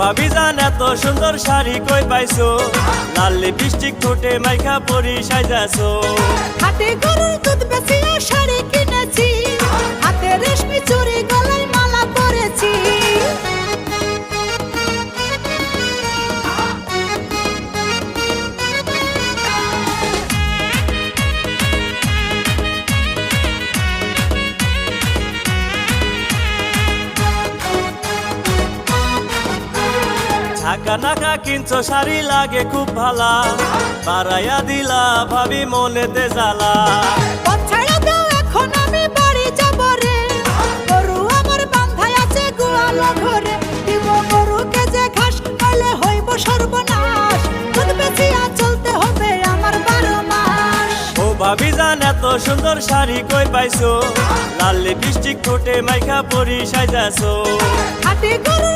ভাবি জান, এত সুন্দর শাড়ি কই পাইছো? লাল লিপস্টিক ঠোঁটে মাইখা পরি সাজাছো হাতে গরুর দুধ বেচিয়ে ঢাকা নাকা কিনছো শাড়ি লাগে খুব ভালা। বাড়াইয়া দিলা ভাবি মনেতে জ্বালা। ভাবি জান এত সুন্দর শাড়ি কই পাইছো? লাল লিপস্টিক ঠোঁটে মাইখা পরি সাজাছো হাতে গরুর